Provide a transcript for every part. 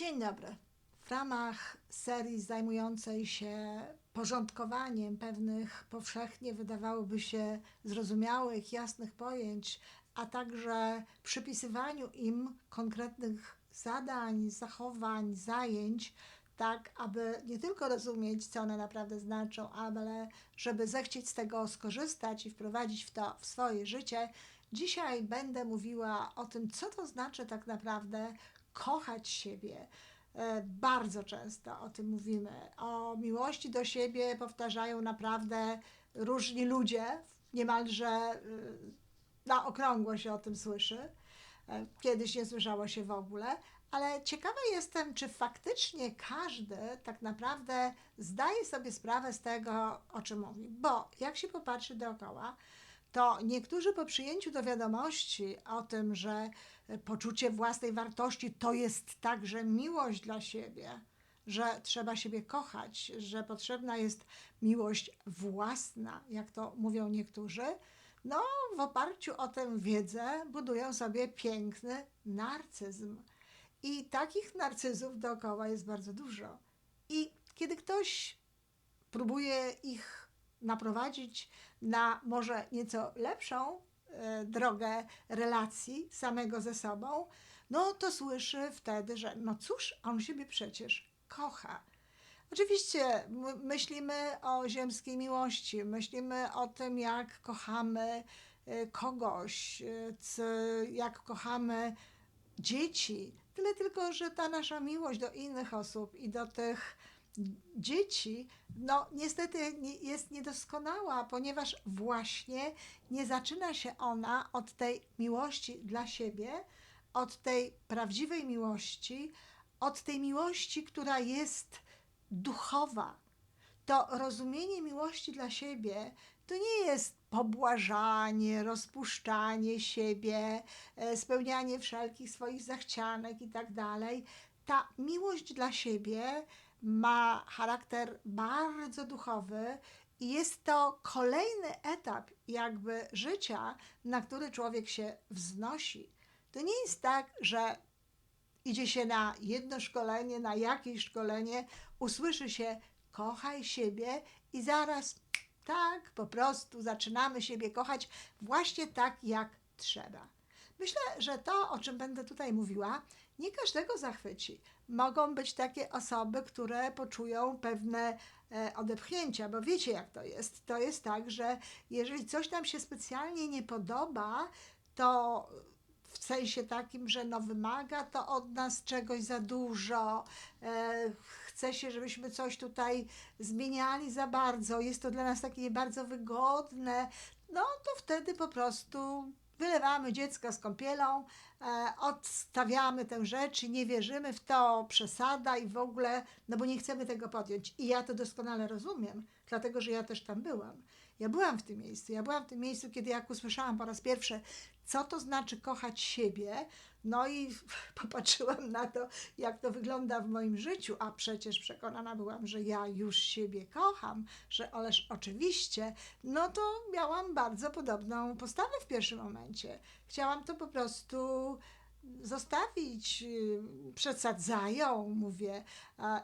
Dzień dobry. W ramach serii zajmującej się porządkowaniem pewnych powszechnie wydawałoby się zrozumiałych, jasnych pojęć, a także przypisywaniu im konkretnych zadań, zachowań, zajęć, tak aby nie tylko rozumieć, co one naprawdę znaczą, ale żeby zechcieć z tego skorzystać i wprowadzić w to w swoje życie, dzisiaj będę mówiła o tym, co to znaczy tak naprawdę kochać siebie. E, Bardzo często o tym mówimy. O miłości do siebie powtarzają naprawdę różni ludzie, niemalże y, na okrągło się o tym słyszy. E, Kiedyś nie słyszało się w ogóle, ale ciekawa jestem, czy faktycznie każdy tak naprawdę zdaje sobie sprawę z tego, o czym mówi. Bo jak się popatrzy dookoła, to niektórzy po przyjęciu do wiadomości o tym, że e, poczucie własnej wartości to jest także miłość dla siebie, że trzeba siebie kochać, że potrzebna jest miłość własna, jak to mówią niektórzy, no w oparciu o tę wiedzę budują sobie piękny narcyzm. I takich narcyzów dookoła jest bardzo dużo. I kiedy ktoś próbuje ich naprowadzić na może nieco lepszą e, drogę relacji samego ze sobą, no to słyszy wtedy, że no cóż, on siebie przecież kocha. Oczywiście myślimy o ziemskiej miłości, myślimy o tym, jak kochamy e, kogoś, e, jak kochamy dzieci. Tyle tylko, że ta nasza miłość do innych osób i do tych dzieci, no niestety nie, jest niedoskonała, ponieważ właśnie nie zaczyna się ona od tej miłości dla siebie, od tej prawdziwej miłości, od tej miłości, która jest duchowa. To rozumienie miłości dla siebie to nie jest pobłażanie, rozpuszczanie siebie, e, spełnianie wszelkich swoich zachcianek i tak dalej. Ta miłość dla siebie ma charakter bardzo duchowy i jest to kolejny etap jakby życia, na który człowiek się wznosi. To nie jest tak, że idzie się na jedno szkolenie, na jakieś szkolenie, usłyszy się kochaj siebie i zaraz tak po prostu zaczynamy siebie kochać właśnie tak jak trzeba. Myślę, że to, o czym będę tutaj mówiła, nie każdego zachwyci. Mogą być takie osoby, które poczują pewne e, odepchnięcia, bo wiecie jak to jest. To jest tak, że jeżeli coś nam się specjalnie nie podoba, to w sensie takim, że no wymaga to od nas czegoś za dużo, e, chce się, żebyśmy coś tutaj zmieniali za bardzo, jest to dla nas takie bardzo wygodne, no to wtedy po prostu wylewamy dziecko z kąpielą, odstawiamy tę rzecz i nie wierzymy w to, przesada i w ogóle, no bo nie chcemy tego podjąć. I ja to doskonale rozumiem, dlatego że ja też tam byłam. Ja byłam w tym miejscu. Ja byłam w tym miejscu, kiedy jak usłyszałam po raz pierwszy, co to znaczy kochać siebie, no i popatrzyłam na to, jak to wygląda w moim życiu, a przecież przekonana byłam, że ja już siebie kocham, że ależ oczywiście, no to miałam bardzo podobną postawę w pierwszym momencie. Chciałam to po prostu zostawić, yy, przesadzają, mówię,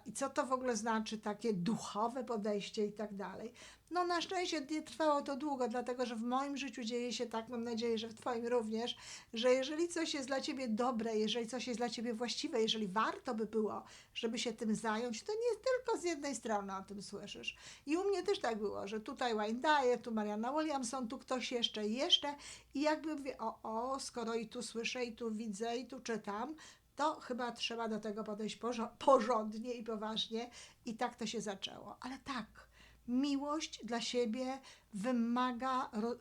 i co to w ogóle znaczy takie duchowe podejście i tak dalej. No na szczęście nie trwało to długo, dlatego że w moim życiu dzieje się tak, mam nadzieję, że w Twoim również, że jeżeli coś jest dla Ciebie dobre, jeżeli coś jest dla Ciebie właściwe, jeżeli warto by było, żeby się tym zająć, to nie tylko z jednej strony o tym słyszysz. I u mnie też tak było, że tutaj Wayne Dyer, tu Mariana Williamson, tu ktoś jeszcze jeszcze i jakby mówię, o, o, skoro i tu słyszę, i tu widzę, i tu czytam, to chyba trzeba do tego podejść porządnie i poważnie i tak to się zaczęło. Ale tak, miłość dla siebie wymaga ro-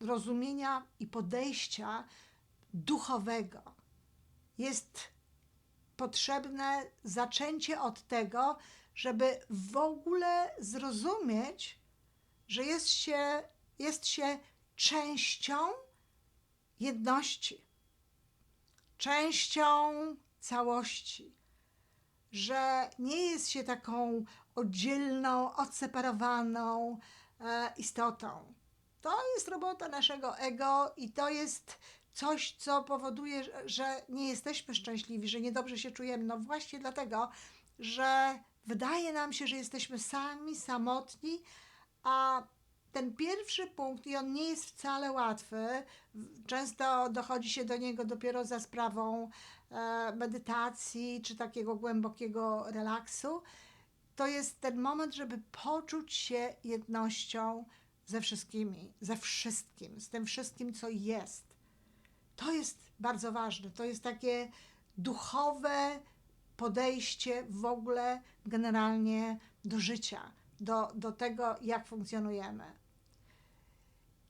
rozumienia i podejścia duchowego. Jest potrzebne zaczęcie od tego, żeby w ogóle zrozumieć, że jest się, jest się częścią jedności, częścią całości, że nie jest się taką oddzielną, odseparowaną e, istotą. To jest robota naszego ego i to jest coś, co powoduje, że- nie jesteśmy szczęśliwi, że niedobrze się czujemy. No właśnie dlatego, że wydaje nam się, że jesteśmy sami, samotni, a ten pierwszy punkt, i on nie jest wcale łatwy, często dochodzi się do niego dopiero za sprawą e, medytacji czy takiego głębokiego relaksu, to jest ten moment, żeby poczuć się jednością ze wszystkimi, ze wszystkim, z tym wszystkim, co jest. To jest bardzo ważne. To jest takie duchowe podejście w ogóle generalnie do życia, do, do tego, jak funkcjonujemy.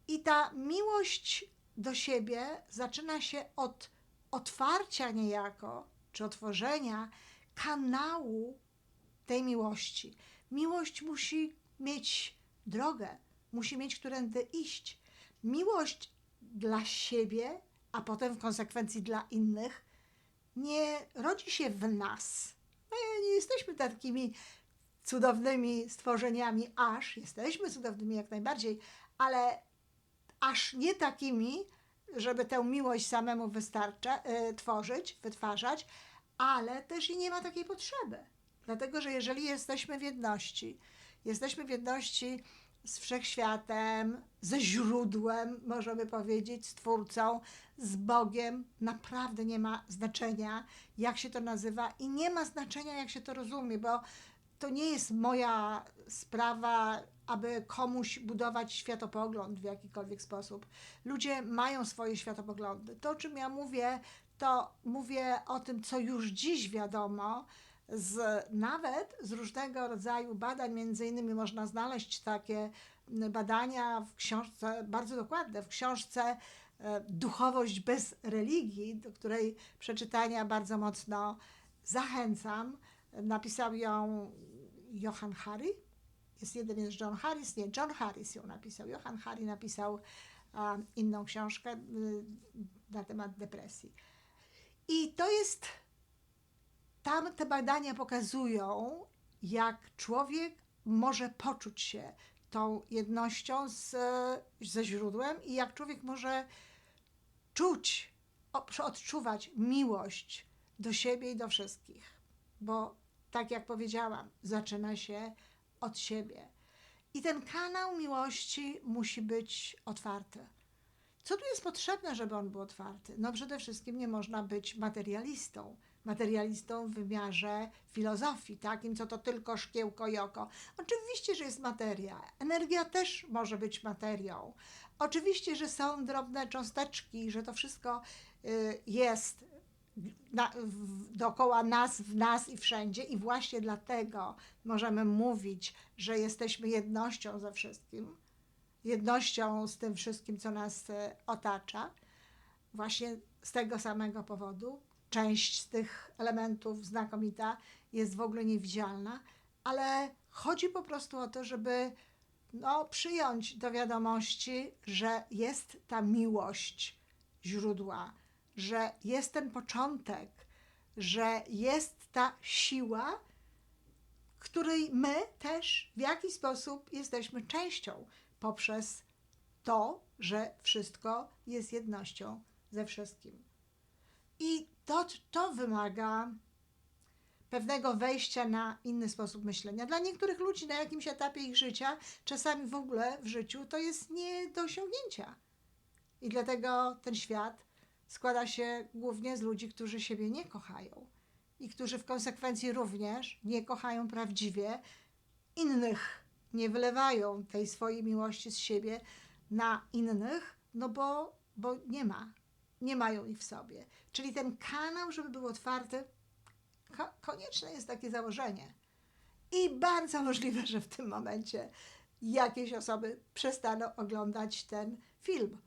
I ta miłość do siebie zaczyna się od otwarcia niejako, czy otworzenia kanału tej miłości. Miłość musi mieć drogę, musi mieć którędy iść. Miłość dla siebie, a potem w konsekwencji dla innych, nie rodzi się w nas. My nie jesteśmy takimi cudownymi stworzeniami, aż jesteśmy cudownymi jak najbardziej, ale aż nie takimi, żeby tę miłość samemu wystarcza, y, tworzyć, wytwarzać, ale też i nie ma takiej potrzeby. Dlatego, że jeżeli jesteśmy w jedności, jesteśmy w jedności z wszechświatem, ze źródłem, możemy powiedzieć, z Twórcą, z Bogiem, naprawdę nie ma znaczenia, jak się to nazywa i nie ma znaczenia, jak się to rozumie, bo to nie jest moja sprawa, aby komuś budować światopogląd w jakikolwiek sposób. Ludzie mają swoje światopoglądy. To, o czym ja mówię, to mówię o tym, co już dziś wiadomo, z, nawet z różnego rodzaju badań, między innymi można znaleźć takie badania w książce, bardzo dokładne, w książce e, Duchowość bez religii, do której przeczytania bardzo mocno zachęcam. Napisał ją Johann Hari. Jest jeden jest John Harris, nie, John Harris ją napisał. Johann Hari napisał inną książkę y, na temat depresji. I to jest, tam te badania pokazują, jak człowiek może poczuć się tą jednością z, ze źródłem i jak człowiek może czuć, odczuwać miłość do siebie i do wszystkich. Bo tak jak powiedziałam, zaczyna się od siebie. I ten kanał miłości musi być otwarty. Co tu jest potrzebne, żeby on był otwarty? No przede wszystkim nie można być materialistą. Materialistą w wymiarze filozofii, takim, co to tylko szkiełko i oko. Oczywiście, że jest materia. Energia też może być materią. Oczywiście, że są drobne cząsteczki, że to wszystko y, jest na, w, dookoła nas, w nas i wszędzie, i właśnie dlatego możemy mówić, że jesteśmy jednością ze wszystkim, jednością z tym wszystkim, co nas e, otacza. Właśnie z tego samego powodu część z tych elementów znakomita jest w ogóle niewidzialna, ale chodzi po prostu o to, żeby no, przyjąć do wiadomości, że jest ta miłość źródła, że jest ten początek, że jest ta siła, której my też w jakiś sposób jesteśmy częścią poprzez to, że wszystko jest jednością ze wszystkim. I to, to wymaga pewnego wejścia na inny sposób myślenia. Dla niektórych ludzi na jakimś etapie ich życia, czasami w ogóle w życiu, to jest nie do osiągnięcia. I dlatego ten świat składa się głównie z ludzi, którzy siebie nie kochają i którzy w konsekwencji również nie kochają prawdziwie innych, nie wylewają tej swojej miłości z siebie na innych, no bo, bo nie ma, nie mają ich w sobie. Czyli ten kanał, żeby był otwarty, ko- konieczne jest takie założenie. I bardzo możliwe, że w tym momencie jakieś osoby przestaną oglądać ten film.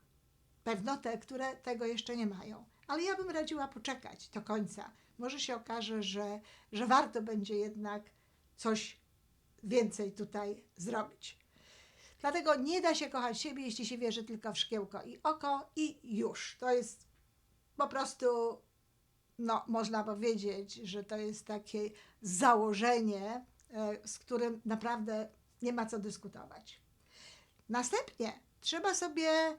Pewno te, które tego jeszcze nie mają. Ale ja bym radziła poczekać do końca. Może się okaże, że, że warto będzie jednak coś więcej tutaj zrobić. Dlatego nie da się kochać siebie, jeśli się wierzy tylko w szkiełko i oko i już. To jest po prostu, no można powiedzieć, że to jest takie założenie, e, z którym naprawdę nie ma co dyskutować. Następnie trzeba sobie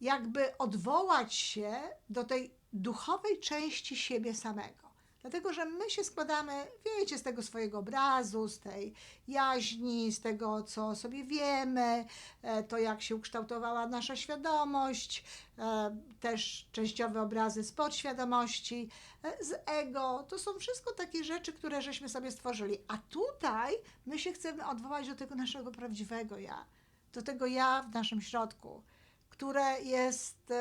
jakby odwołać się do tej duchowej części siebie samego. Dlatego, że my się składamy, wiecie, z tego swojego obrazu, z tej jaźni, z tego, co sobie wiemy, e, to jak się ukształtowała nasza świadomość, e, też częściowe obrazy z podświadomości, e, z ego. To są wszystko takie rzeczy, które żeśmy sobie stworzyli. A tutaj my się chcemy odwołać do tego naszego prawdziwego ja, do tego ja w naszym środku, które jest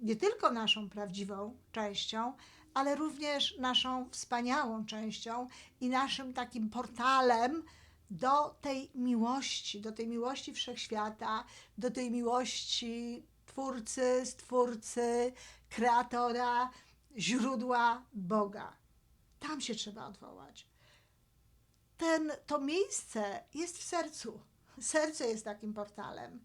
nie tylko naszą prawdziwą częścią, ale również naszą wspaniałą częścią i naszym takim portalem do tej miłości, do tej miłości wszechświata, do tej miłości Twórcy, Stwórcy, Kreatora, źródła Boga. Tam się trzeba odwołać. Ten, to miejsce jest w sercu. Serce jest takim portalem.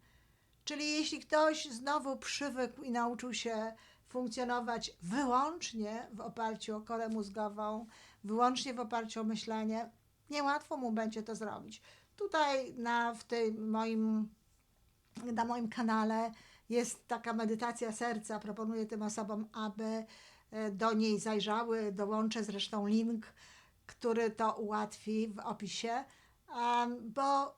Czyli jeśli ktoś znowu przywykł i nauczył się funkcjonować wyłącznie w oparciu o korę mózgową, wyłącznie w oparciu o myślenie, niełatwo mu będzie to zrobić. Tutaj na, w tym moim, na moim kanale jest taka medytacja serca. Proponuję tym osobom, aby e, do niej zajrzały. Dołączę zresztą link, który to ułatwi w opisie, bo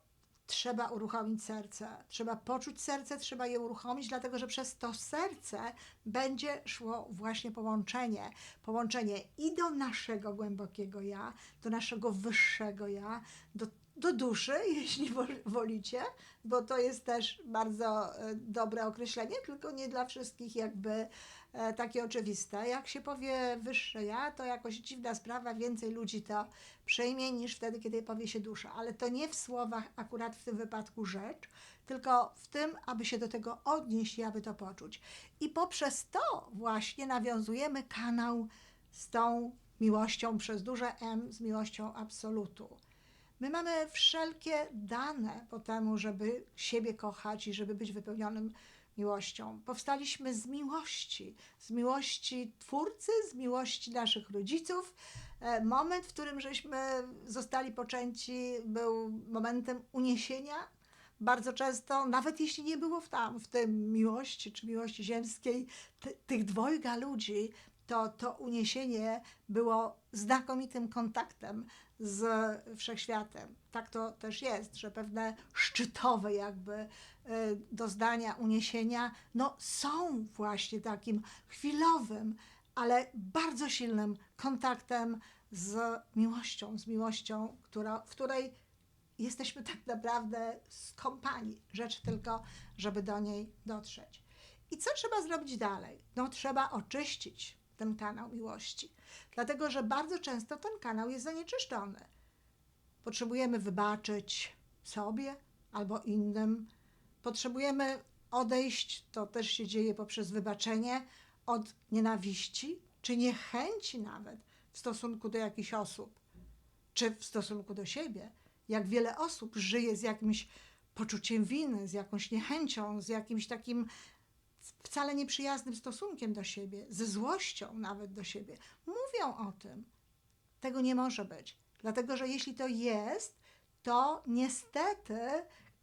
trzeba uruchomić serce. Trzeba poczuć serce, trzeba je uruchomić, dlatego że przez to serce będzie szło właśnie połączenie. Połączenie i do naszego głębokiego ja, do naszego wyższego ja, do, do duszy, jeśli wo- wolicie, bo to jest też bardzo e, dobre określenie, tylko nie dla wszystkich jakby e, takie oczywiste. Jak się powie wyższe ja, to jakoś dziwna sprawa, więcej ludzi to przyjmie niż wtedy, kiedy powie się dusza. Ale to nie w słowach akurat w tym wypadku rzecz, tylko w tym, aby się do tego odnieść i aby to poczuć. I poprzez to właśnie nawiązujemy kanał z tą miłością przez duże M, z miłością absolutu. My mamy wszelkie dane po temu, żeby siebie kochać i żeby być wypełnionym miłością. Powstaliśmy z miłości, z miłości Twórcy, z miłości naszych rodziców. E, Moment, w którym żeśmy zostali poczęci, był momentem uniesienia. Bardzo często, nawet jeśli nie było w tam, w tym miłości czy miłości ziemskiej, ty, tych dwojga ludzi, to to uniesienie było znakomitym kontaktem z wszechświatem. Tak to też jest, że pewne szczytowe jakby e, doznania uniesienia, no są właśnie takim chwilowym, ale bardzo silnym kontaktem z miłością, z miłością, która, w której jesteśmy tak naprawdę skąpani. Rzecz tylko, żeby do niej dotrzeć. I co trzeba zrobić dalej? No, trzeba oczyścić ten kanał miłości, dlatego że bardzo często ten kanał jest zanieczyszczony. Potrzebujemy wybaczyć sobie albo innym. Potrzebujemy odejść, to też się dzieje poprzez wybaczenie, od nienawiści czy niechęci nawet w stosunku do jakichś osób, czy w stosunku do siebie. Jak wiele osób żyje z jakimś poczuciem winy, z jakąś niechęcią, z jakimś takim wcale nieprzyjaznym stosunkiem do siebie, ze złością nawet do siebie. Mówią o tym. Tego nie może być. Dlatego, że jeśli to jest, to niestety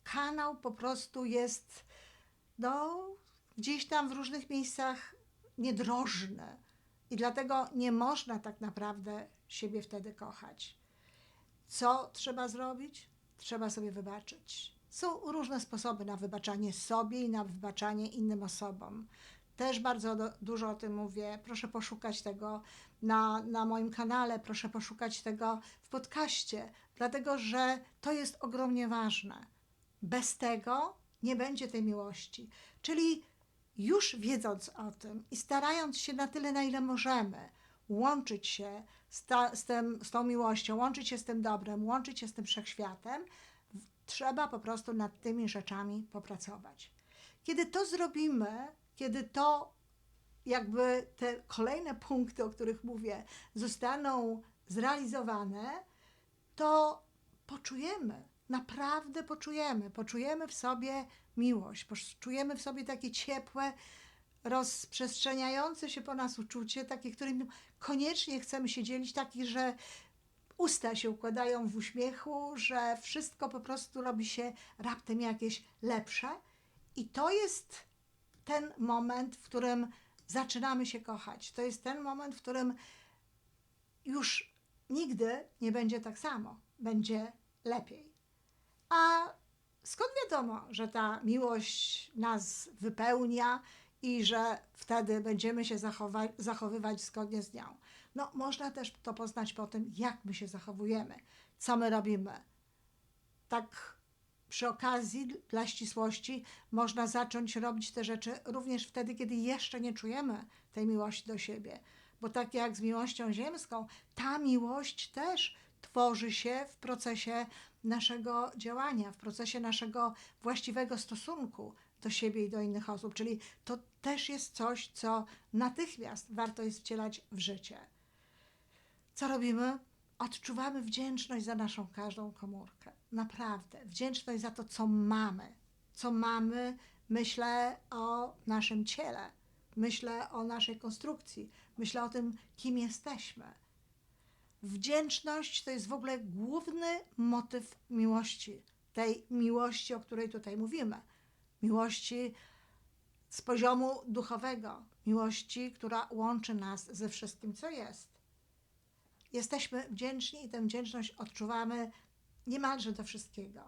kanał po prostu jest no, gdzieś tam w różnych miejscach niedrożny. I dlatego nie można tak naprawdę siebie wtedy kochać. Co trzeba zrobić? Trzeba sobie wybaczyć. Są różne sposoby na wybaczanie sobie i na wybaczanie innym osobom. Też bardzo do, dużo o tym mówię. Proszę poszukać tego na, na moim kanale, proszę poszukać tego w podcaście, dlatego że to jest ogromnie ważne. Bez tego nie będzie tej miłości. Czyli już wiedząc o tym i starając się na tyle, na ile możemy, łączyć się z, ta, z, tym, z tą miłością, łączyć się z tym dobrem, łączyć się z tym wszechświatem, trzeba po prostu nad tymi rzeczami popracować. Kiedy to zrobimy, kiedy to jakby te kolejne punkty, o których mówię, zostaną zrealizowane, to poczujemy, naprawdę poczujemy, poczujemy w sobie miłość, poczujemy w sobie takie ciepłe, rozprzestrzeniające się po nas uczucie, takie, którym koniecznie chcemy się dzielić, takie, że usta się układają w uśmiechu, że wszystko po prostu robi się raptem jakieś lepsze. I to jest ten moment, w którym zaczynamy się kochać. To jest ten moment, w którym już nigdy nie będzie tak samo, będzie lepiej. A skąd wiadomo, że ta miłość nas wypełnia i że wtedy będziemy się zachowywać zgodnie z nią? No, można też to poznać po tym, jak my się zachowujemy, co my robimy. Tak przy okazji, dla ścisłości, można zacząć robić te rzeczy również wtedy, kiedy jeszcze nie czujemy tej miłości do siebie. Bo tak jak z miłością ziemską, ta miłość też tworzy się w procesie naszego działania, w procesie naszego właściwego stosunku do siebie i do innych osób. Czyli to też jest coś, co natychmiast warto jest wcielać w życie. Co robimy? Odczuwamy wdzięczność za naszą każdą komórkę. Naprawdę. Wdzięczność za to, co mamy. Co mamy, myślę o naszym ciele, myślę o naszej konstrukcji, myślę o tym, kim jesteśmy. Wdzięczność to jest w ogóle główny motyw miłości. Tej miłości, o której tutaj mówimy. Miłości z poziomu duchowego, miłości, która łączy nas ze wszystkim, co jest. Jesteśmy wdzięczni i tę wdzięczność odczuwamy niemalże do wszystkiego.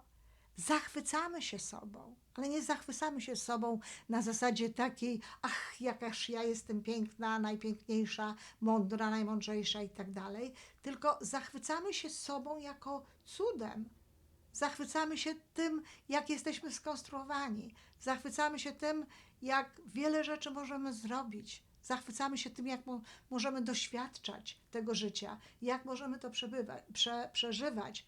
Zachwycamy się sobą, ale nie zachwycamy się sobą na zasadzie takiej, ach, jakaż ja jestem piękna, najpiękniejsza, mądra, najmądrzejsza i tak dalej, tylko zachwycamy się sobą jako cudem. Zachwycamy się tym, jak jesteśmy skonstruowani. Zachwycamy się tym, jak wiele rzeczy możemy zrobić. Zachwycamy się tym, jak mo- możemy doświadczać tego życia, jak możemy to prze, przeżywać.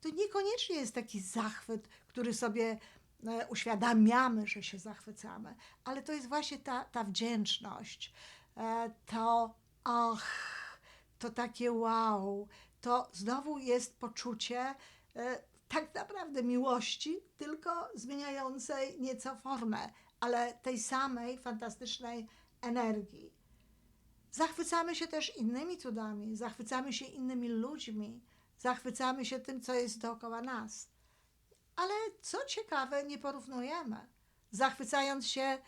To niekoniecznie jest taki zachwyt, który sobie e, uświadamiamy, że się zachwycamy, ale to jest właśnie ta, ta wdzięczność, e, to ach, to takie wow, to znowu jest poczucie e, tak naprawdę miłości, tylko zmieniającej nieco formę, ale tej samej fantastycznej energii. Zachwycamy się też innymi cudami, zachwycamy się innymi ludźmi, zachwycamy się tym, co jest dookoła nas. Ale co ciekawe, nie porównujemy. Zachwycając się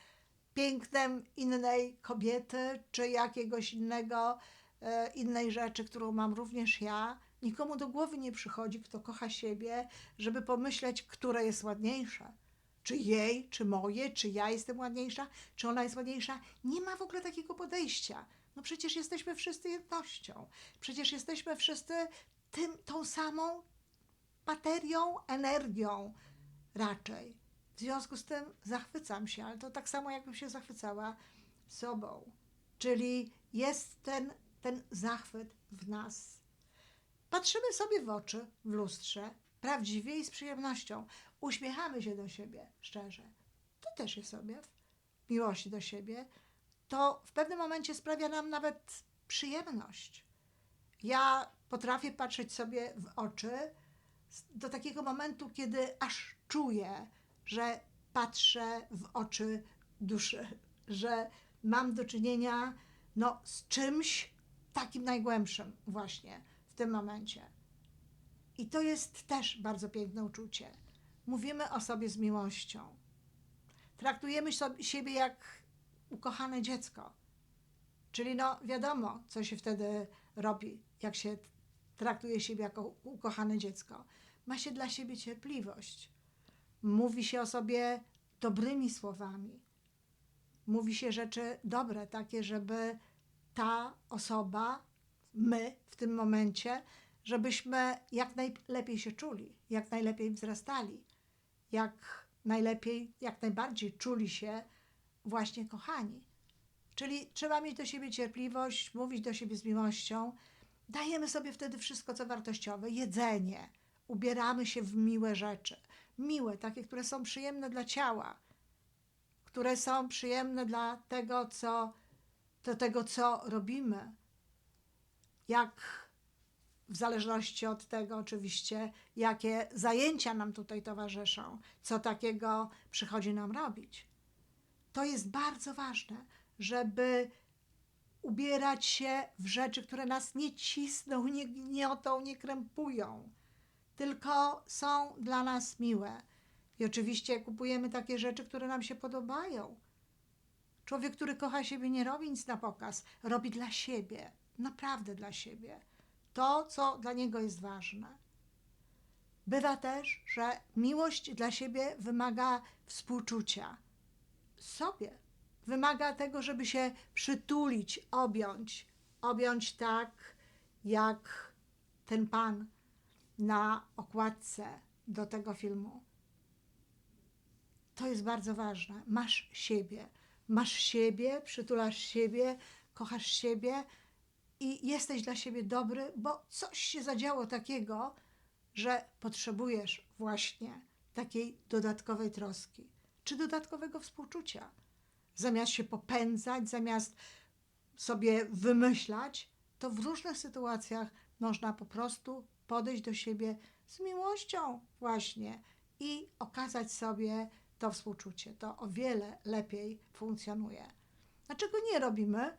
pięknem innej kobiety czy jakiegoś innego, e, innej rzeczy, którą mam również ja, nikomu do głowy nie przychodzi, kto kocha siebie, żeby pomyśleć, które jest ładniejsze. Czy jej, czy moje, czy ja jestem ładniejsza, czy ona jest ładniejsza. Nie ma w ogóle takiego podejścia. No przecież jesteśmy wszyscy jednością. Przecież jesteśmy wszyscy tym, tą samą materią, energią raczej. W związku z tym zachwycam się, ale to tak samo, jakbym się zachwycała sobą. Czyli jest ten, ten zachwyt w nas. Patrzymy sobie w oczy w lustrze, prawdziwie i z przyjemnością. Uśmiechamy się do siebie szczerze. To też jest objaw miłości do siebie. To w pewnym momencie sprawia nam nawet przyjemność. Ja potrafię patrzeć sobie w oczy do takiego momentu, kiedy aż czuję, że patrzę w oczy duszy, że mam do czynienia no, z czymś takim najgłębszym właśnie w tym momencie. I to jest też bardzo piękne uczucie. Mówimy o sobie z miłością. Traktujemy sobie, siebie jak ukochane dziecko. Czyli no wiadomo, co się wtedy robi, jak się traktuje siebie jako ukochane dziecko. Ma się dla siebie cierpliwość. Mówi się o sobie dobrymi słowami. Mówi się rzeczy dobre, takie, żeby ta osoba, my w tym momencie, żebyśmy jak najlepiej się czuli, jak najlepiej wzrastali, jak najlepiej, jak najbardziej czuli się właśnie kochani. Czyli trzeba mieć do siebie cierpliwość, mówić do siebie z miłością. Dajemy sobie wtedy wszystko, co wartościowe, jedzenie, ubieramy się w miłe rzeczy. Miłe, takie, które są przyjemne dla ciała, które są przyjemne dla tego, co, do tego, co robimy. Jak w zależności od tego, oczywiście, jakie zajęcia nam tutaj towarzyszą, co takiego przychodzi nam robić. To jest bardzo ważne, żeby ubierać się w rzeczy, które nas nie cisną, nie gniotą, nie krępują, tylko są dla nas miłe. I oczywiście kupujemy takie rzeczy, które nam się podobają. Człowiek, który kocha siebie, nie robi nic na pokaz, robi dla siebie, naprawdę dla siebie. To, co dla niego jest ważne. Bywa też, że miłość dla siebie wymaga współczucia sobie. Wymaga tego, żeby się przytulić, objąć. Objąć tak, jak ten pan na okładce do tego filmu. To jest bardzo ważne. Masz siebie. Masz siebie, przytulasz siebie, kochasz siebie i jesteś dla siebie dobry, bo coś się zadziało takiego, że potrzebujesz właśnie takiej dodatkowej troski czy dodatkowego współczucia. Zamiast się popędzać, zamiast sobie wymyślać, to w różnych sytuacjach można po prostu podejść do siebie z miłością, właśnie i okazać sobie to współczucie. To o wiele lepiej funkcjonuje. Dlaczego nie robimy?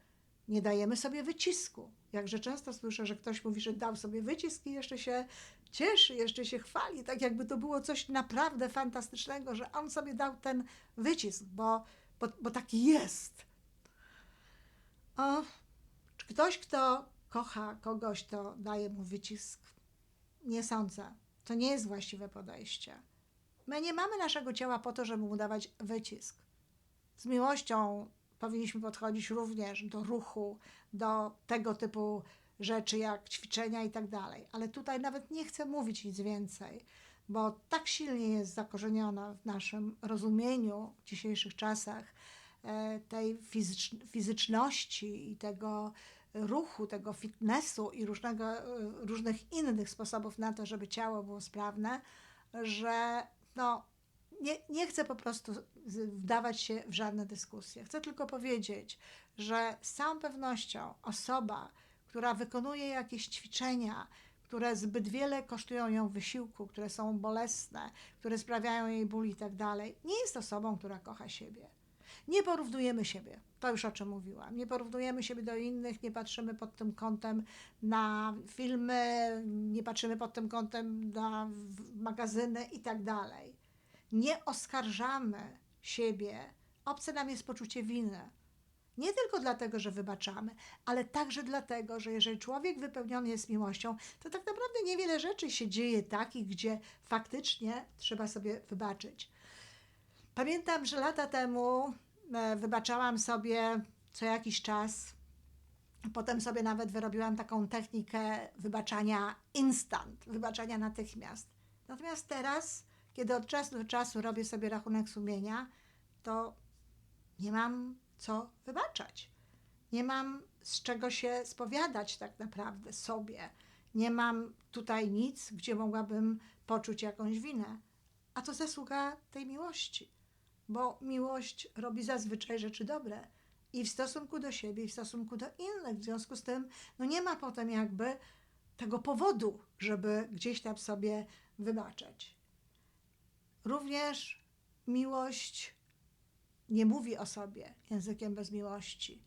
Nie dajemy sobie wycisku. Jakże często słyszę, że ktoś mówi, że dał sobie wycisk i jeszcze się cieszy, jeszcze się chwali, tak jakby to było coś naprawdę fantastycznego, że on sobie dał ten wycisk, bo, bo, bo taki jest. O, czy ktoś, kto kocha kogoś, to daje mu wycisk? Nie sądzę. To nie jest właściwe podejście. My nie mamy naszego ciała po to, żeby mu dawać wycisk. Z miłością powinniśmy podchodzić również do ruchu, do tego typu rzeczy jak ćwiczenia i tak dalej. Ale tutaj nawet nie chcę mówić nic więcej, bo tak silnie jest zakorzeniona w naszym rozumieniu w dzisiejszych czasach e, tej fizycz, fizyczności i tego ruchu, tego fitnessu i różnego, e, różnych innych sposobów na to, żeby ciało było sprawne, że no, nie, nie chcę po prostu wdawać się w żadne dyskusje. Chcę tylko powiedzieć, że z całą pewnością osoba, która wykonuje jakieś ćwiczenia, które zbyt wiele kosztują ją wysiłku, które są bolesne, które sprawiają jej ból i tak dalej, nie jest osobą, która kocha siebie. Nie porównujemy siebie, to już o czym mówiłam. Nie porównujemy siebie do innych, nie patrzymy pod tym kątem na filmy, nie patrzymy pod tym kątem na magazyny i tak dalej. Nie oskarżamy siebie. Obce nam jest poczucie winy. Nie tylko dlatego, że wybaczamy, ale także dlatego, że jeżeli człowiek wypełniony jest miłością, to tak naprawdę niewiele rzeczy się dzieje takich, gdzie faktycznie trzeba sobie wybaczyć. Pamiętam, że lata temu e, wybaczałam sobie co jakiś czas. Potem sobie nawet wyrobiłam taką technikę wybaczania instant, wybaczania natychmiast. Natomiast teraz, kiedy od czasu do czasu robię sobie rachunek sumienia, to nie mam co wybaczać. Nie mam z czego się spowiadać tak naprawdę sobie. Nie mam tutaj nic, gdzie mogłabym poczuć jakąś winę. A to zasługa tej miłości, bo miłość robi zazwyczaj rzeczy dobre i w stosunku do siebie, i w stosunku do innych. W związku z tym, no nie ma potem jakby tego powodu, żeby gdzieś tam sobie wybaczać. Również miłość nie mówi o sobie językiem bez miłości,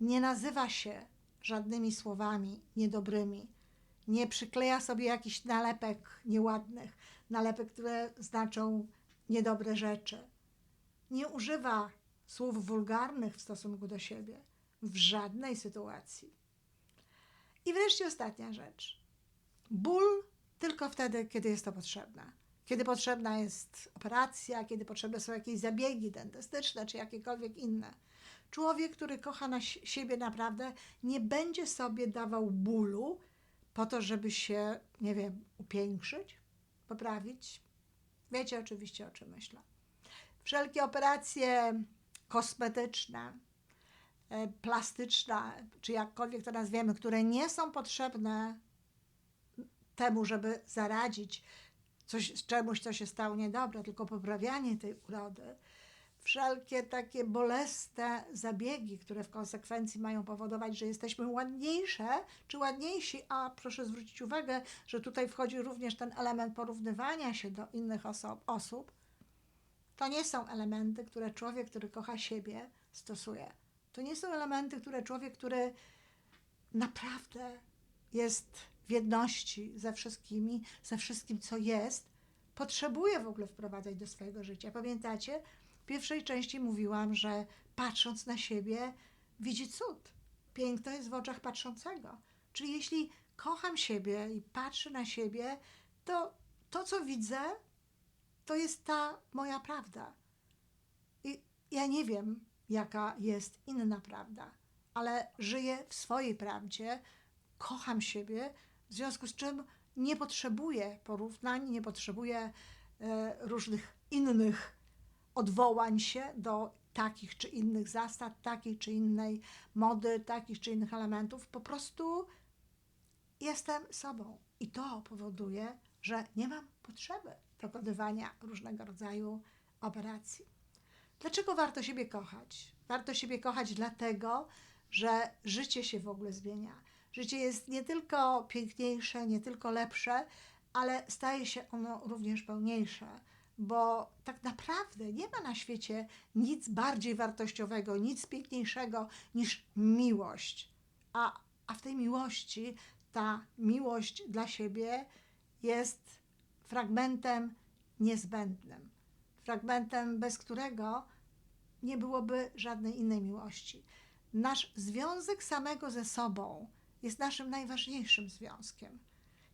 nie nazywa się żadnymi słowami niedobrymi, nie przykleja sobie jakichś nalepek nieładnych, nalepek, które znaczą niedobre rzeczy. Nie używa słów wulgarnych w stosunku do siebie w żadnej sytuacji. I wreszcie ostatnia rzecz. Ból tylko wtedy, kiedy jest to potrzebne kiedy potrzebna jest operacja, kiedy potrzebne są jakieś zabiegi dentystyczne czy jakiekolwiek inne. Człowiek, który kocha na siebie naprawdę, nie będzie sobie dawał bólu po to, żeby się, nie wiem, upiększyć, poprawić. Wiecie oczywiście, o czym myślę. Wszelkie operacje kosmetyczne, e, plastyczne, czy jakkolwiek to nazwiemy, które nie są potrzebne temu, żeby zaradzić coś, czemuś, co się stało niedobre, tylko poprawianie tej urody, wszelkie takie bolesne zabiegi, które w konsekwencji mają powodować, że jesteśmy ładniejsze czy ładniejsi, a proszę zwrócić uwagę, że tutaj wchodzi również ten element porównywania się do innych oso- osób, to nie są elementy, które człowiek, który kocha siebie, stosuje. To nie są elementy, które człowiek, który naprawdę jest w jedności ze wszystkimi, ze wszystkim, co jest, potrzebuje w ogóle wprowadzać do swojego życia. Pamiętacie? pierwszej części mówiłam, że patrząc na siebie, widzi cud. Piękno jest w oczach patrzącego. Czyli jeśli kocham siebie i patrzę na siebie, to to, co widzę, to jest ta moja prawda. I ja nie wiem, jaka jest inna prawda, ale żyję w swojej prawdzie, kocham siebie, w związku z czym nie potrzebuję porównań, nie potrzebuję e, różnych innych odwołań się do takich czy innych zasad, takiej czy innej mody, takich czy innych elementów. Po prostu jestem sobą i to powoduje, że nie mam potrzeby dokonywania różnego rodzaju operacji. Dlaczego warto siebie kochać? Warto siebie kochać dlatego, że życie się w ogóle zmienia. Życie jest nie tylko piękniejsze, nie tylko lepsze, ale staje się ono również pełniejsze, bo tak naprawdę nie ma na świecie nic bardziej wartościowego, nic piękniejszego niż miłość. A, a w tej miłości ta miłość dla siebie jest fragmentem niezbędnym, fragmentem, bez którego nie byłoby żadnej innej miłości. Nasz związek samego ze sobą jest naszym najważniejszym związkiem.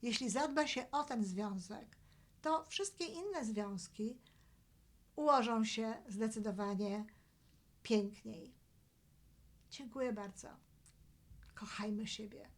Jeśli zadba się o ten związek, to wszystkie inne związki ułożą się zdecydowanie piękniej. Dziękuję bardzo. Kochajmy siebie.